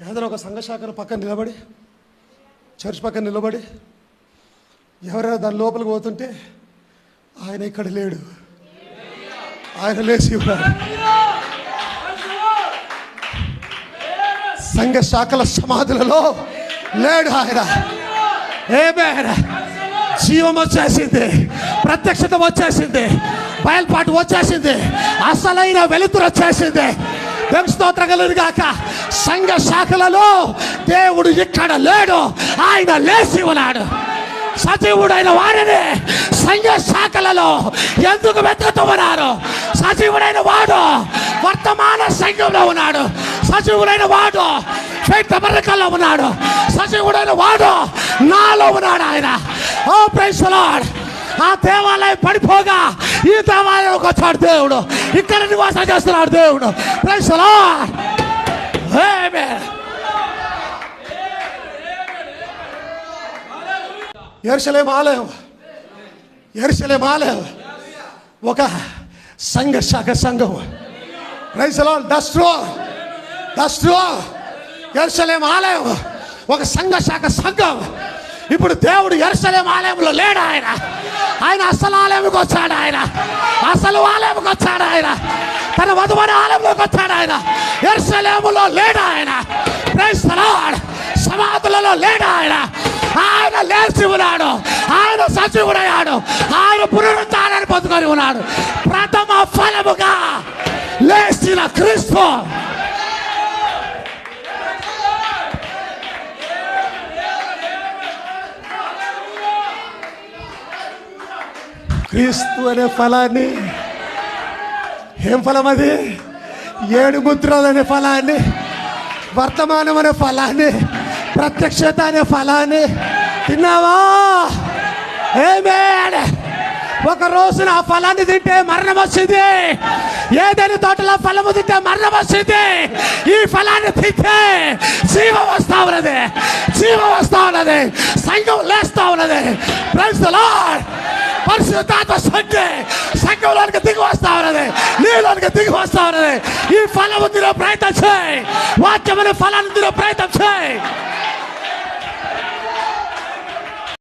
ఏదైనా ఒక సంఘశాఖను పక్కన నిలబడి చర్చ్ పక్కన నిలబడి ఎవరైనా దాని లోపలికి పోతుంటే ఆయన ఇక్కడ లేడు. ఆయన లేచి ఉన్నాడు సంఘ శాఖల సమాధులలో లేడు ఆయన. ఏమేనా జీవం వచ్చేసింది ప్రత్యక్షత వచ్చేసింది బయలుపాటు వచ్చేసింది అసలైన వెలుతురు వచ్చేసింది. దేవుని స్తోత్రం గాక? సంఘ శాఖలలో దేవుడు ఇక్కడ లేడు. ఆయన లేచి ఉన్నాడు. సజీవుడైన వారిని సంఘ శాఖలలో ఎందుకు వెతుకుతున్నారు సజీవుడైన వాడు వర్తమాన సంఘంలో ఉన్నాడు. సజీవుడైన వాడు ఉన్నాడు. సజీవుడైన వాడు నాలో ఉన్నాడు ఆయన. ఓ ప్రైస్ లార్డ్. ఆ దేవాలయం పడిపోగా ఈ దేవాలయంకి వచ్చాడు దేవుడు. ఇక్కడ నివాసం చేస్తున్నాడు దేవుడు. ప్రైస్ ఎరుసలేం ఆలయం. ఎరుసలేం ఆలయం. ఒక సంఘ శాఖ సంఘం. రైసలో దస్ట్రో దస్ట్రో ఎరుసలేం ఆలయం. ఒక సంఘ శాఖ సంఘం. ఇప్పుడు దేవుడు ఎరుసలేం ఆలయంలో లేడు ఆయన. ఆయన అసలు ఆలయంకి వచ్చాడు ఆయన. అసలు ఆలయంకి వచ్చాడు ఆయన. తన వధువని ఆలయంలోకి వచ్చాడు ఆయన. ఎరుసలేములో లేడు ఆయన. సమాధులలో లేడు ఆయన. ఆయన లేచి ఉన్నాడు. ఆయన సచివుడయ్యాడు ఆయన పునరుద్ధారాన్ని పొందుకొని ఉన్నాడు. ప్రథమ ఫలముగా లేచిన క్రీస్తు క్రీస్తు అనే ఫలాన్ని. ఏం ఫలం అది? ఏడు ముద్రలు అనే ఫలాన్ని వర్తమానం అనే ఫలాన్ని ప్రత్యక్షత అనే ఫలాన్ని. తిన్నావా? ఏమేన్ ఒక రోజున ఆ ఫలాన్ని తింటే మరణం వచ్చింది ఏదైనా తోటలో ఫలము తింటే మరణం వచ్చింది ఈ ఫలాన్ని తింటే జీవం వస్తా ఉన్నది. జీవం వస్తా ఉన్నది. సంఘం లేస్తా ఉన్నది. ప్రైజ్ లార్డ్ పరిశుద్ధాత్మ శక్తి సంఘంలోనికి దిగి వస్తా ఉన్నది. నీలోనికి దిగి వస్తా ఉన్నది. ఈ ఫలము తినే ప్రయత్నం చేయి. వాక్యమైన ఫలాన్ని తినే ప్రయత్నం చేయి.